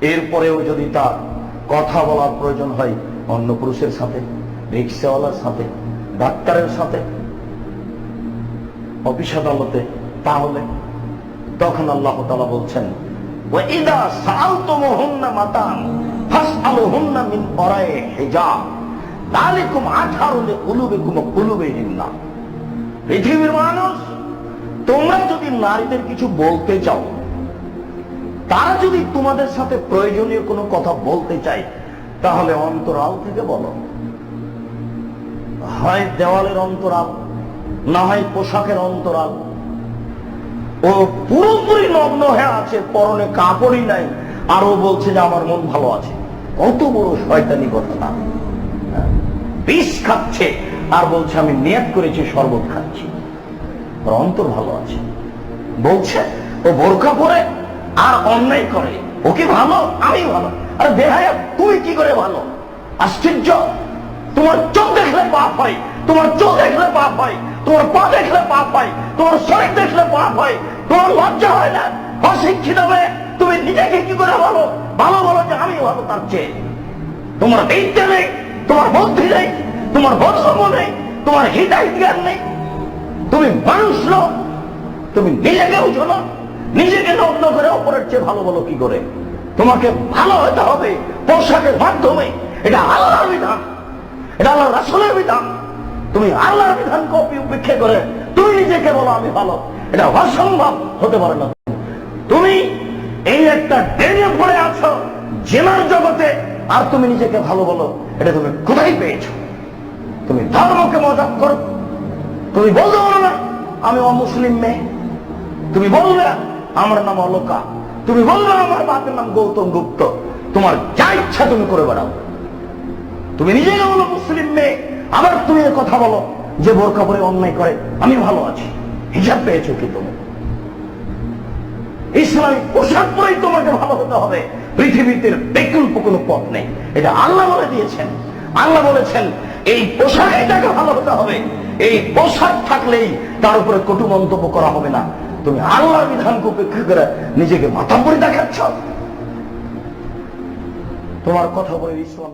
এরপরেও যদি তার কথা বলার প্রয়োজন হয়, অন্য পুরুষের সাথে, রিক্সাওয়ালার সাথে, ডাক্তারের সাথে, অফিস আদালতে, তাহলে তখন আল্লাহ তালা বলছেন পৃথিবীর মানুষ, তোমরা যদি নারীদের কিছু বলতে চাও তারা যদি তোমাদের সাথে প্রয়োজনীয় কোনো কথা বলতে চায়, তাহলে অন্তরাল থেকে বলো। হয় দেওয়ালের অন্তরাল, না হয় পোশাকের অন্তরাল। ও পুরোপুরি নগ্ন হয়ে আছে, পরনে কাপড়ই নাই। আর ও বলছে যে আমার মন ভালো আছে। কত বড় শয়তানি কথা বিষ খাচ্ছে। আর বলছে, আমি নিয়ত করেছি, শরবত খাচ্ছি। অন্তর ভালো আছে। বলছে, ও বোরখা পরে আর অন্যায় করে। ও কি ভালো? আমি ভালো। আরে দেহায় তুই কি করে ভালো? আশ্চর্য। তোমার চোখ দেখলে পাপ হয়, তোমার চোখ দেখলে পাপ হয়, তোমার পা দেখলে পাপ হয়, তোমার শরীর দেখলে পাপ হয়, তোমার লজ্জা হয় না? অশিক্ষিত হয়ে তুমি নিজেকে কি করে ভালো? ভালো বলো যে আমি ভালো তার চেয়ে। তোমার বিদ্যা নেই, তোমার বুদ্ধি নেই, তোমার বোধর্ম নেই, তোমার হৃদয় জ্ঞান নেই। তুমি মানুষ নও, তুমি নিজেকে বুঝো না। নিজেকে নগ্ন করে অপরের চেয়ে ভালো বলো কি করে? তোমাকে ভালো হতে হবে, পোশাকের মাধ্যমে। এটা আল্লাহর বিধান। এটা আল্লাহ রাসুলের বিধান। তুমি আল্লাহর বিধানকে উপে- উপেক্ষা করে তুমি নিজেকে বলো, আমি ভালো। এটা অসম্ভব হতে পারে না। তুমি এই একটা ডেনে পড়ে আছো জেনার জগতে, আর তুমি নিজেকে ভালো বলো, এটা তুমি কোথায় পেয়েছ? তুমি ধর্মকে মজাক করো। তুমি বলতে পারো না, আমি অমুসলিম মেয়ে। তুমি বলবে আমার নাম অলোকা। তুমি বলবে আমার বাপের নাম গৌতম গুপ্ত। তোমার যা ইচ্ছা তুমি করে বেড়াও। তুমি নিজেকে বলো মুসলিম মেয়ে, আবার তুমি কথা বলো যে বোরকা পরে অন্যায় করে, আমি ভালো আছি। হিসাব পেয়েছ কি তুমি? ইসলামিক পোশাক পরেই তোমাকে ভালো হতে হবে। পৃথিবীতে বিকল্প কোনো পথ নেই। এটা আল্লাহ বলে দিয়েছেন। আল্লাহ বলেছেন, এই পোশাকেই তাকে ভালো হতে হবে। এই পোশাক থাকলেই তার উপরে কটু মন্তব্য করা হবে না। তুমি আল্লাহ বিধানকে উপেক্ষা করে নিজেকে মাতাম্বরি দেখাচ্ছ তোমার কথা বলে ইসলাম।